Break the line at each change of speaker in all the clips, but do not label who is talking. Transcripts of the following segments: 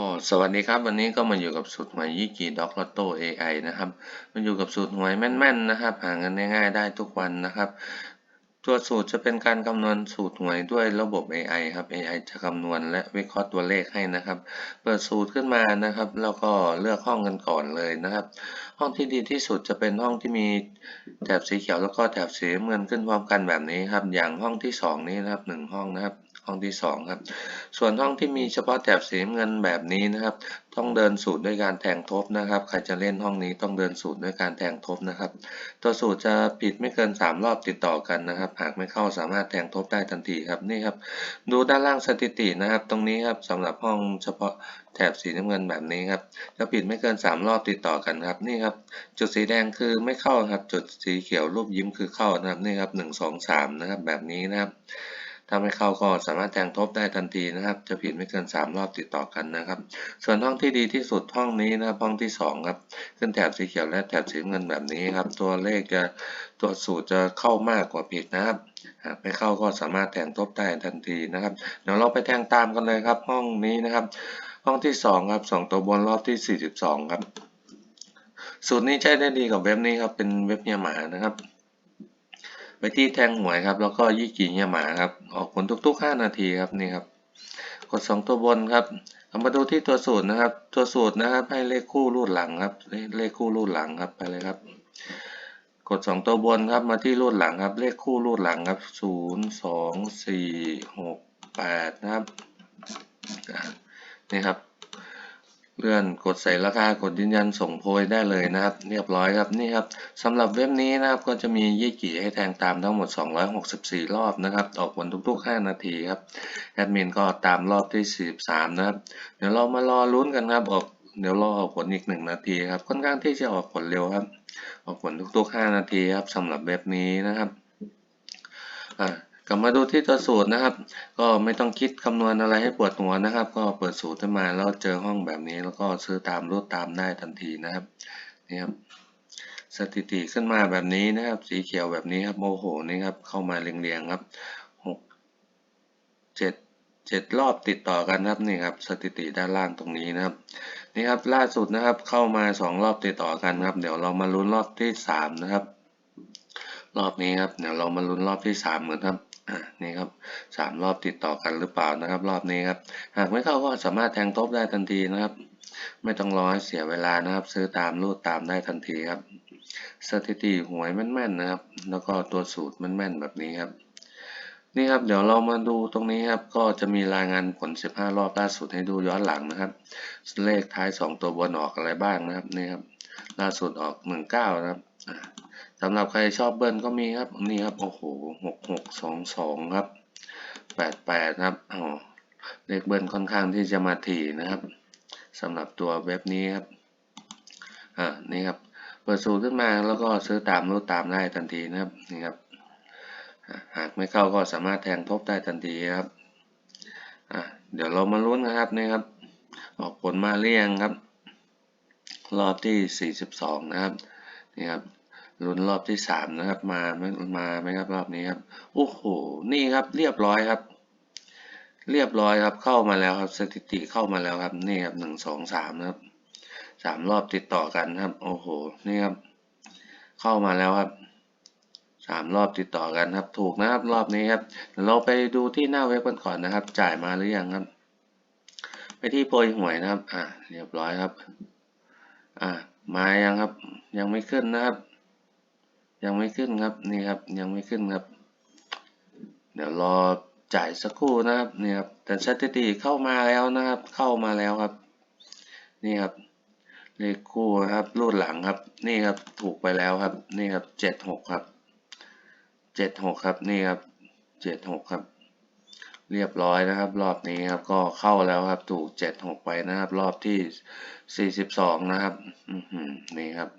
ก็สวัสดีครับวันนี้ก็มาอยู่กับสูตรหวยยี่กีด็อกลอตโต้ AI นะครับมาอยู่กับสูตรหวยแม่นๆนะครับหาเงินง่ายๆได้ทุกวันนะครับตัวสูตรจะเป็นการคำนวณสูตรหวยด้วยระบบ AI ครับ AI จะคำนวณและวิเคราะห์ตัวเลขให้นะครับ เปิดสูตรขึ้นมานะครับแล้วก็เลือกห้องกันก่อนเลยนะครับ ห้องที่ดีที่สุดจะเป็นห้องที่มีแถบสีเขียวแล้วก็แถบสีน้ำเงินขึ้นพร้อมกันแบบนี้ครับ อย่างห้องที่สองนี้นะครับหนึ่งห้องนะครับ ห้องที่สองครับ ส่วนห้องที่มีเฉพาะแถบสีน้ำเงินแบบนี้นะครับ ต้องเดินสูตรด้วยการแทงทบนะครับ ใครจะเล่นห้องนี้ต้องเดินสูตรด้วยการแทงทบนะครับ ตัวสูตรจะผิดไม่เกิน 3 รอบติดต่อกันนะครับ หากไม่เข้าสามารถแทงทบได้ทันทีครับนี่ครับ ดูด้านล่างสถิตินะครับ ตรงนี้ครับสำหรับห้องเฉพาะแถบสีน้ำเงินแบบนี้ครับจะผิดไม่เกิน 3 รอบติดต่อกันครับนี่ครับ จุดสีแดงคือไม่เข้าครับ จุดสีเขียวรูปยิ้มคือเข้านะครับนี่ครับหนึ่งสองสามนะครับแบบนี้นะครับ ถ้าไม่เข้าก็สามารถแทงทบได้ทันทีนะครับ จะผิดไม่เกิน 3 รอบติดต่อกันนะครับ ส่วนห้องที่ดีที่สุดห้องนี้นะครับห้องที่ 2 ครับ ขึ้นแถบสีเขียวและแถบสีเงินแบบนี้ครับ ตัวเลขจะตัวสูตรจะเข้ามากกว่าผิดนะครับหากไม่เข้าก็สามารถแทงทบได้ทันทีนะครับ เดี๋ยวเราไปแทงตามกันเลยครับ ห้องนี้นะครับ ห้องที่ 2 ครับ 2 ตัวบนรอบที่ 42 ครับ สูตรนี้ใช้ได้ดีกับเว็บนี้ครับเป็นเว็บเฮียหมานะครับ ไปที่แทงหวยครับ แล้วก็ยี่กี่เฮียหมาครับ ออกผลทุกๆ 5 นาทีครับนี่ครับ กด 2 ตัวบนครับเอามาดูที่ตัวสูตรนะครับ ตัวสูตรนะครับ ให้เลขคู่รูดหลังครับ เลขคู่รูดหลังครับไปเลยครับ กด 2 ตัวบนครับมาที่รูดหลังครับ เลขคู่รูดหลังครับ0 2 4 6 8นะครับนี่ครับ เลื่อนกดใส่ราคากดยืนยันส่งโพยได้เลยนะครับ เรียบร้อยครับนี่ครับสำหรับเว็บนี้นะครับก็จะมียี่กี่ให้แทงตามทั้งหมด 264 รอบนะครับออกผลทุก ๆ 5 นาทีครับแอดมินก็ตามรอบที่ 43 นะครับ เดี๋ยวเรามารอลุ้นกันครับออกเดี๋ยวรอออกผลอีก 1 นาทีครับค่อนข้างที่จะออกผลเร็วครับ ออกผลทุกๆ 5 นาทีครับสำหรับเว็บนี้นะครับอ่า กลับมาดูที่ตัวสูตรนะครับ ก็ไม่ต้องคิดคำนวณอะไรให้ปวดหัวนะครับ ก็เปิดสูตรขึ้นมาแล้วเจอห้องแบบนี้แล้วก็ซื้อตามรูดตามได้ทันทีนะครับนี่ครับสถิติขึ้นมาแบบนี้นะครับ สีเขียวแบบนี้ครับโมโหนี่ครับเข้ามาเรียงๆครับหกเจ็ดเจ็ดรอบติดต่อกันครับนี่ครับสถิติด้านล่างตรงนี้นะครับนี่ครับล่าสุดนะครับเข้ามาสองรอบติดต่อกันครับ เดี๋ยวเรามาลุ้นรอบที่สามนะครับ รอบนี้ครับเดี๋ยวเรามาลุ้นรอบที่สามเหมือนครับ อ่านี่ครับสามรอบติดต่อกันหรือเปล่านะครับ รอบนี้ครับ หากไม่เข้าก็สามารถแทงทบได้ทันทีนะครับ ไม่ต้องรอให้เสียเวลานะครับ ซื้อตามรูดตามได้ทันทีครับ สถิติหวยแม่นๆนะครับ แล้วก็ตัวสูตรแม่นๆแบบนี้ครับนี่ครับเดี๋ยวเรามาดูตรงนี้ครับก็จะมีรายงานผล 15 รอบล่าสุดให้ดูย้อนหลังนะครับ เลขท้าย 2 ตัวบนออกอะไรบ้างนะครับนี่ครับล่าสุดออก 19 นะครับ สำหรับใครชอบเบิ้ลก็มีครับนี่ครับโอ้โหหกหกสองสองครับแปดแปดครับอ๋อเลขเบิ้ลค่อนข้างที่จะมาถี่นะครับสำหรับตัวเว็บนี้ครับอ่านี่ครับเปิดสูตรขึ้นมาแล้วก็ซื้อตามรูดตามได้ทันทีนะครับนี่ครับหากไม่เข้าก็สามารถแทงทบได้ทันทีครับอ่าเดี๋ยวเรามาลุ้นนะครับนี่ครับ ออกผลมาเรียงครับ รอบที่ 42 นะครับนี่ครับ ลุ้นรอบที่สามนะครับ มาไม่มาไหมครับรอบนี้ครับโอ้โหนี่ครับเรียบร้อยครับ เรียบร้อยครับเข้ามาแล้วครับ สถิติเข้ามาแล้วครับนี่ครับหนึ่งสองสามนะครับสามรอบติดต่อกันครับ โอ้โหนี่ครับ เข้ามาแล้วครับสามรอบติดต่อกันครับ ถูกนะครับรอบนี้ครับเราไปดูที่หน้าเว็บกันก่อนนะครับ จ่ายมาหรือยังครับ ไปที่โปรยหวยนะครับ อ่าเรียบร้อยครับ อ่ามายังครับ ยังไม่ขึ้นนะครับ ยังไม่ขึ้นครับนี่ครับยังไม่ขึ้นครับ เดี๋ยวรอจ่ายสักครู่นะครับนี่ครับแต่สถิติเข้ามาแล้วนะครับ เข้ามาแล้วครับ นี่ครับเลขคู่ครับรูดหลังครับ นี่ครับถูกไปแล้วครับ นี่ครับเจ็ดหกครับเจ็ดหกครับนี่ครับเจ็ดหกครับ เรียบร้อยนะครับ รอบนี้ครับก็เข้าแล้วครับ ถูกเจ็ดหกไปนะครับ รอบที่สี่สิบสองนะครับนี่ครับ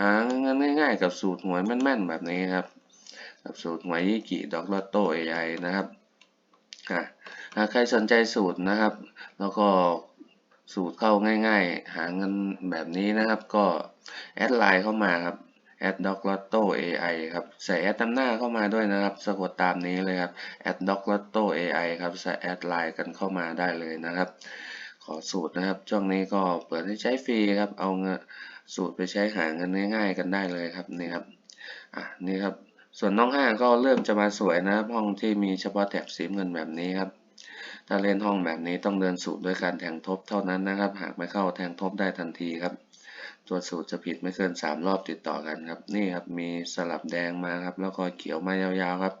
หาเงินง่ายๆ กับสูตรหวยแม่นๆแบบนี้ครับ กับสูตรหวยยี่กี่ดอกลอตโต้ใหญ่นะครับอะหากใครสนใจสูตรนะครับ แล้วก็สูตรเข้าง่ายๆ หาเงินแบบนี้นะครับ ก็แอดไลน์เข้ามาครับแอดด็อกลอตโต้ AI ครับใส่แอดนำหน้าเข้ามาด้วยนะครับสะกดตามนี้เลยครับแอดด็อกลอตโต้ AI ครับใส่แอดไลน์กันเข้ามาได้เลยนะครับ ขอสูตรนะครับ ช่วงนี้ก็เปิดให้ใช้ฟรีครับเอาเงิน สูตรไปใช้หาเงินง่ายๆกันได้เลยครับนี่ครับอะนี่ครับส่วนน้องห้าก็เริ่มจะมาสวยนะห้องที่มีเฉพาะแถบสีเงินแบบนี้ครับ ถ้าเล่นห้องแบบนี้ต้องเดินสูตรด้วยการแทงทบเท่านั้นนะครับ หากไม่เข้าแทงทบได้ทันทีครับ ตัวสูตรจะผิดไม่เกิน 3 รอบติดต่อกันครับ นี่ครับมีสลับแดงมาครับ แล้วก็เขียวมายาวๆครับ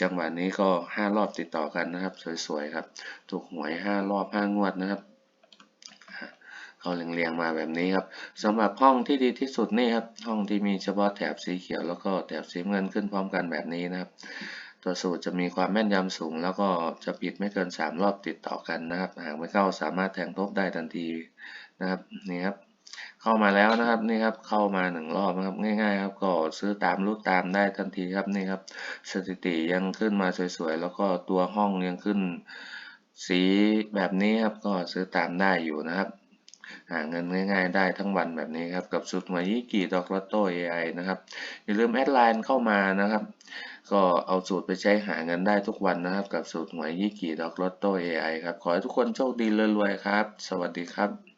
จังหวะนี้ก็ 5 รอบติดต่อกันนะครับ สวยๆครับ ถูกหวย 5 รอบ 5 งวดนะครับ เขาเรียงๆมาแบบนี้ครับสำหรับห้องที่ดีที่สุดนี่ครับห้องที่มีเฉพาะแถบสีเขียวแล้วก็แถบสีเงินขึ้นพร้อมกันแบบนี้นะครับ ตัวสูตรจะมีความแม่นยำสูง แล้วก็จะปิดไม่เกิน 3 รอบติดต่อกันนะครับหากไม่เข้าสามารถแทงทบได้ทันทีนะครับนี่ครับเข้ามาแล้วนะครับนี่ครับเข้ามาหนึ่งรอบนะครับง่ายๆครับก็ซื้อตามรูดตามได้ทันทีครับนี่ครับสถิติยังขึ้นมาสวยๆแล้วก็ตัวห้องยังขึ้นสีแบบนี้ครับก็ซื้อตามได้อยู่นะครับ หาเงินง่ายๆได้ทั้งวันแบบนี้ครับกับสุดหวยยี่กี่ดอกลอตโต้ AI นะครับอย่าลืมแอดไลน์เข้ามานะครับ ก็เอาสูตรไปใช้หาเงินได้ทุกวันนะครับ กับสูตรหวยยี่กี่ดอกลอตโต้ AI ครับ ขอให้ทุกคนโชคดีรวยๆครับ สวัสดีครับ